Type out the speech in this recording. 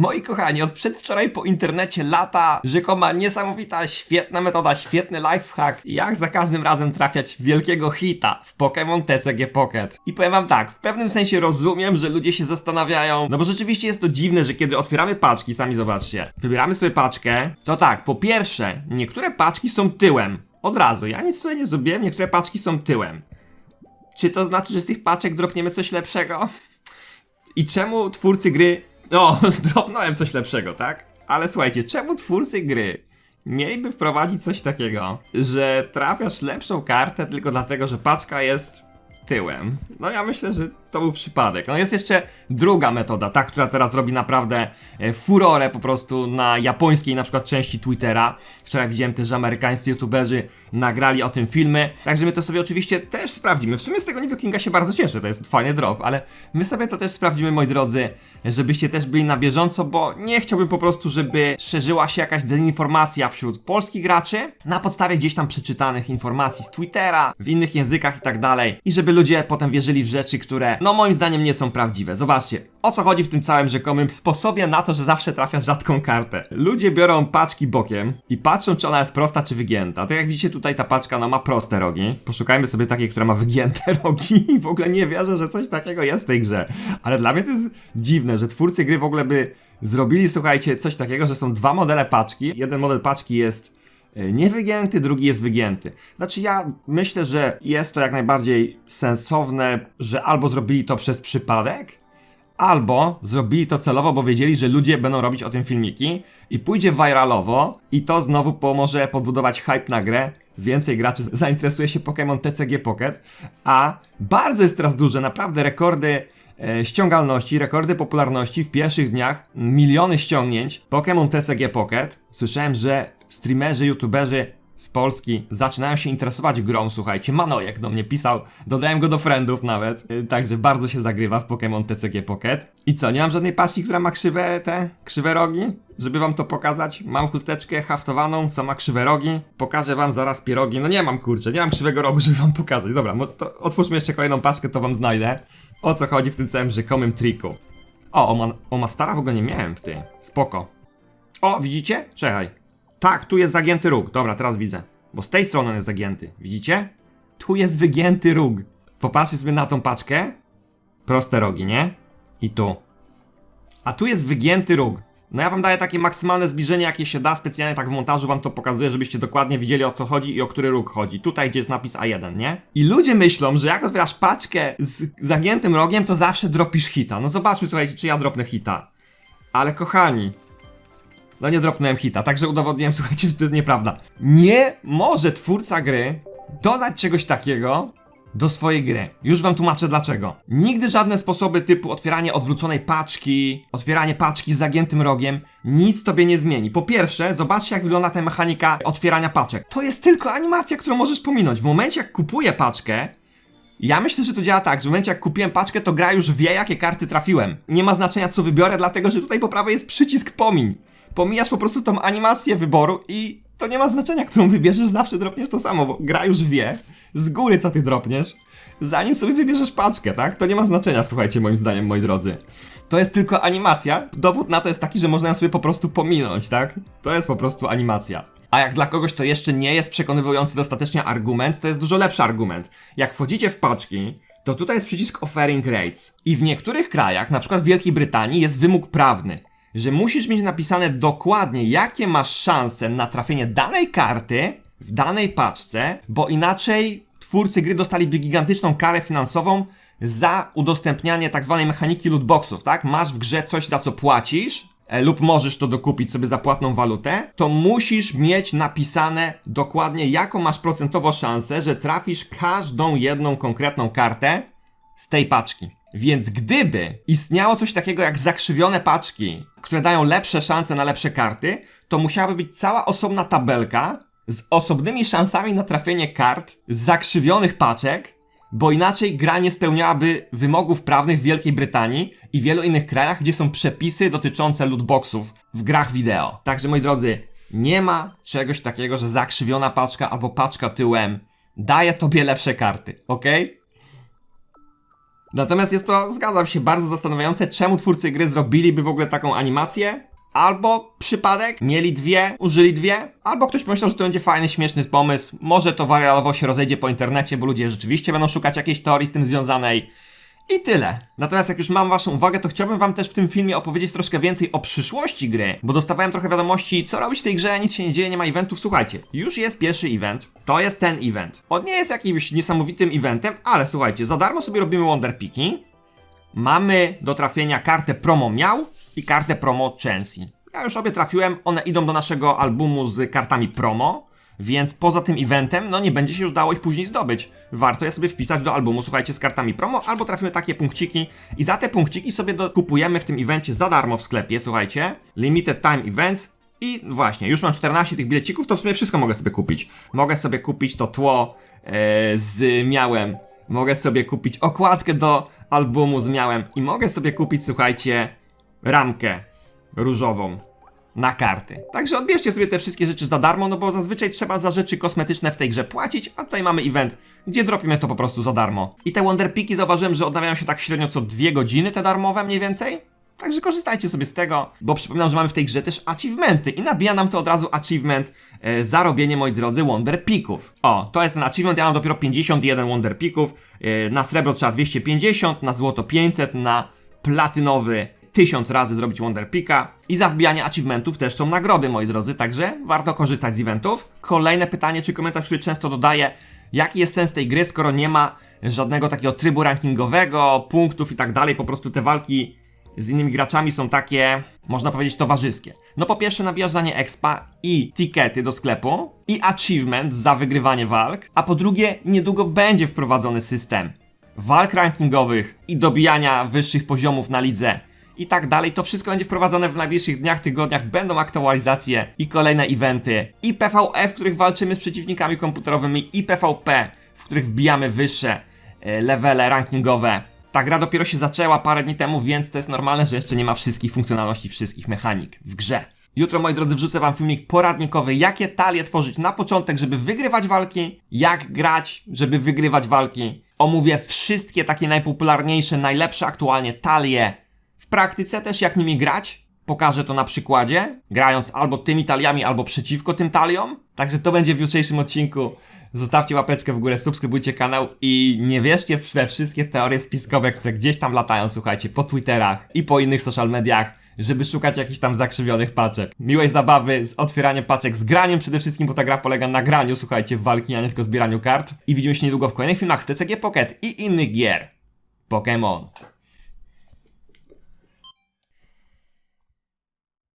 Moi kochani, od przedwczoraj po internecie lata rzekoma niesamowita, świetna metoda, świetny lifehack, jak za każdym razem trafiać wielkiego hita w Pokémon TCG Pocket. I powiem wam tak, w pewnym sensie rozumiem, że ludzie się zastanawiają, no bo rzeczywiście jest to dziwne, że kiedy otwieramy paczki, sami zobaczcie, wybieramy sobie paczkę, to tak, po pierwsze, niektóre paczki są tyłem. Od razu, ja nic tutaj nie zrobiłem, niektóre paczki są tyłem. Czy to znaczy, że z tych paczek dropniemy coś lepszego? I czemu twórcy gry. O, zdropnąłem coś lepszego, tak? Ale słuchajcie, czemu twórcy gry mieliby wprowadzić coś takiego, że trafiasz lepszą kartę tylko dlatego, że paczka jest tyłem? No ja myślę, że to był przypadek. No jest jeszcze druga metoda, ta, która teraz robi naprawdę e, furorę po prostu na japońskiej na przykład części Twittera. Wczoraj widziałem też, że amerykańscy youtuberzy nagrali o tym filmy, także my to sobie oczywiście też sprawdzimy. W sumie z tego Nido Kinga się bardzo cieszę, to jest fajny drop, ale my sobie to też sprawdzimy, moi drodzy, żebyście też byli na bieżąco, bo nie chciałbym po prostu, żeby szerzyła się jakaś dezinformacja wśród polskich graczy na podstawie gdzieś tam przeczytanych informacji z Twittera, w innych językach i tak dalej, i żeby ludzie potem wierzyli w rzeczy, które, no moim zdaniem, nie są prawdziwe. Zobaczcie, o co chodzi w tym całym rzekomym sposobie na to, że zawsze trafia rzadką kartę. Ludzie biorą paczki bokiem i patrzą, czy ona jest prosta, czy wygięta. Tak jak widzicie, tutaj ta paczka, no ma proste rogi. Poszukajmy sobie takiej, która ma wygięte rogi i w ogóle nie wierzę, że coś takiego jest w tej grze. Ale dla mnie to jest dziwne, że twórcy gry w ogóle by zrobili, słuchajcie, coś takiego, że są dwa modele paczki. Jeden model paczki jest niewygięty, drugi jest wygięty. Znaczy ja myślę, że jest to jak najbardziej sensowne, że albo zrobili to przez przypadek, albo zrobili to celowo, bo wiedzieli, że ludzie będą robić o tym filmiki i pójdzie viralowo i to znowu pomoże podbudować hype na grę. Więcej graczy zainteresuje się Pokémon TCG Pocket, a bardzo jest teraz duże, naprawdę rekordy e, ściągalności, rekordy popularności w pierwszych dniach, miliony ściągnięć Pokémon TCG Pocket. Słyszałem, że streamerzy, youtuberzy z Polski zaczynają się interesować grą, słuchajcie, Manojek do mnie pisał, dodałem go do friendów nawet, y, także bardzo się zagrywa w Pokémon TCG Pocket. I co, nie mam żadnej paczki, która ma krzywe te, krzywe rogi? Żeby wam to pokazać, mam chusteczkę haftowaną, co ma krzywe rogi. Pokażę wam zaraz pierogi. No nie mam kurczę, nie mam krzywego rogu, żeby wam pokazać. Dobra, to otwórzmy jeszcze kolejną paczkę, to wam znajdę. O co chodzi w tym całym rzekomym triku. O, o, man, o w ogóle nie miałem w ty. Spoko. O, widzicie? Czekaj. Tak, tu jest zagięty róg. Dobra, teraz widzę. Bo z tej strony on jest zagięty. Widzicie? Tu jest wygięty róg. Popatrzcie sobie na tą paczkę. Proste rogi, nie? I tu. A tu jest wygięty róg. No ja wam daję takie maksymalne zbliżenie, jakie się da. Specjalnie tak w montażu wam to pokazuję, żebyście dokładnie widzieli o co chodzi i o który róg chodzi. Tutaj, gdzie jest napis A1, nie? I ludzie myślą, że jak otwierasz paczkę z zagiętym rogiem, to zawsze dropisz hita. No zobaczmy, słuchajcie, czy ja dropnę hita. Ale kochani, no nie dropnąłem hita, także udowodniłem, słuchajcie, że to jest nieprawda. Nie może twórca gry dodać czegoś takiego do swojej gry. Już wam tłumaczę dlaczego. Nigdy żadne sposoby typu otwieranie odwróconej paczki, otwieranie paczki z zagiętym rogiem, nic tobie nie zmieni. Po pierwsze, zobaczcie jak wygląda ta mechanika otwierania paczek. To jest tylko animacja, którą możesz pominąć. W momencie jak kupuję paczkę, ja myślę, że to działa tak, że w momencie jak kupiłem paczkę, to gra już wie, jakie karty trafiłem. Nie ma znaczenia, co wybiorę, dlatego że tutaj po prawej jest przycisk pomiń pomijasz po prostu tą animację wyboru i to nie ma znaczenia, którą wybierzesz, zawsze dropniesz to samo, bo gra już wie z góry, co ty dropniesz, zanim sobie wybierzesz paczkę, tak? To nie ma znaczenia, słuchajcie, moim zdaniem, moi drodzy. To jest tylko animacja. Dowód na to jest taki, że można ją sobie po prostu pominąć, tak? To jest po prostu animacja. A jak dla kogoś to jeszcze nie jest przekonywujący dostatecznie argument, to jest dużo lepszy argument. Jak wchodzicie w paczki, to tutaj jest przycisk Offering Rates. I w niektórych krajach, na przykład w Wielkiej Brytanii, jest wymóg prawny że musisz mieć napisane dokładnie, jakie masz szanse na trafienie danej karty w danej paczce, bo inaczej twórcy gry dostaliby gigantyczną karę finansową za udostępnianie tak zwanej mechaniki lootboxów, tak? Masz w grze coś, za co płacisz, e, lub możesz to dokupić sobie za płatną walutę, to musisz mieć napisane dokładnie, jaką masz procentowo szansę, że trafisz każdą jedną konkretną kartę z tej paczki. Więc gdyby istniało coś takiego jak zakrzywione paczki, które dają lepsze szanse na lepsze karty, to musiałaby być cała osobna tabelka z osobnymi szansami na trafienie kart z zakrzywionych paczek, bo inaczej gra nie spełniałaby wymogów prawnych w Wielkiej Brytanii i wielu innych krajach, gdzie są przepisy dotyczące lootboxów w grach wideo. Także moi drodzy, nie ma czegoś takiego, że zakrzywiona paczka albo paczka tyłem daje tobie lepsze karty, ok? Natomiast jest to, zgadzam się, bardzo zastanawiające, czemu twórcy gry zrobiliby w ogóle taką animację. Albo przypadek, mieli dwie, użyli dwie, albo ktoś pomyślał, że to będzie fajny, śmieszny pomysł. Może to warialowo się rozejdzie po internecie, bo ludzie rzeczywiście będą szukać jakiejś teorii z tym związanej. I tyle. Natomiast jak już mam waszą uwagę, to chciałbym wam też w tym filmie opowiedzieć troszkę więcej o przyszłości gry, bo dostawałem trochę wiadomości, co robić w tej grze, nic się nie dzieje, nie ma eventów. Słuchajcie, już jest pierwszy event, to jest ten event. On nie jest jakimś niesamowitym eventem, ale słuchajcie, za darmo sobie robimy Wonderpiki. Mamy do trafienia kartę promo miał i kartę promo Chancy. Ja już obie trafiłem, one idą do naszego albumu z kartami promo. Więc poza tym eventem, no nie będzie się już dało ich później zdobyć. Warto je sobie wpisać do albumu, słuchajcie, z kartami promo, albo trafimy takie punkciki i za te punkciki sobie kupujemy w tym evencie za darmo w sklepie, słuchajcie. Limited Time Events i właśnie, już mam 14 tych bilecików, to w sumie wszystko mogę sobie kupić. Mogę sobie kupić to tło e, z miałem, mogę sobie kupić okładkę do albumu z miałem i mogę sobie kupić, słuchajcie, ramkę różową na karty. Także odbierzcie sobie te wszystkie rzeczy za darmo, no bo zazwyczaj trzeba za rzeczy kosmetyczne w tej grze płacić, a tutaj mamy event, gdzie dropimy to po prostu za darmo. I te Wonderpiki zauważyłem, że odnawiają się tak średnio co dwie godziny, te darmowe mniej więcej. Także korzystajcie sobie z tego, bo przypominam, że mamy w tej grze też achievementy i nabija nam to od razu achievement e, za robienie, moi drodzy, Wonderpików. O, to jest ten achievement, ja mam dopiero 51 Wonderpików, e, na srebro trzeba 250, na złoto 500, na platynowy tysiąc razy zrobić Wonderpika i za wbijanie achievementów też są nagrody, moi drodzy, także warto korzystać z eventów. Kolejne pytanie, czy komentarz, który często dodaję, jaki jest sens tej gry, skoro nie ma żadnego takiego trybu rankingowego, punktów i tak dalej, po prostu te walki z innymi graczami są takie, można powiedzieć, towarzyskie. No po pierwsze nabijasz za nie expa i tikety do sklepu i achievement za wygrywanie walk, a po drugie niedługo będzie wprowadzony system walk rankingowych i dobijania wyższych poziomów na lidze i tak dalej. To wszystko będzie wprowadzone w najbliższych dniach, tygodniach. Będą aktualizacje i kolejne eventy. I PvE, w których walczymy z przeciwnikami komputerowymi, i PvP, w których wbijamy wyższe e, levele rankingowe. Ta gra dopiero się zaczęła parę dni temu, więc to jest normalne, że jeszcze nie ma wszystkich funkcjonalności, wszystkich mechanik w grze. Jutro, moi drodzy, wrzucę wam filmik poradnikowy, jakie talie tworzyć na początek, żeby wygrywać walki, jak grać, żeby wygrywać walki. Omówię wszystkie takie najpopularniejsze, najlepsze aktualnie talie praktyce też jak nimi grać. Pokażę to na przykładzie, grając albo tymi taliami, albo przeciwko tym taliom. Także to będzie w jutrzejszym odcinku. Zostawcie łapeczkę w górę, subskrybujcie kanał i nie wierzcie we wszystkie teorie spiskowe, które gdzieś tam latają, słuchajcie, po Twitterach i po innych social mediach, żeby szukać jakichś tam zakrzywionych paczek. Miłej zabawy z otwieraniem paczek, z graniem przede wszystkim, bo ta gra polega na graniu, słuchajcie, w walki, a nie tylko zbieraniu kart. I widzimy się niedługo w kolejnych filmach z TCG Pocket i innych gier. Pokémon.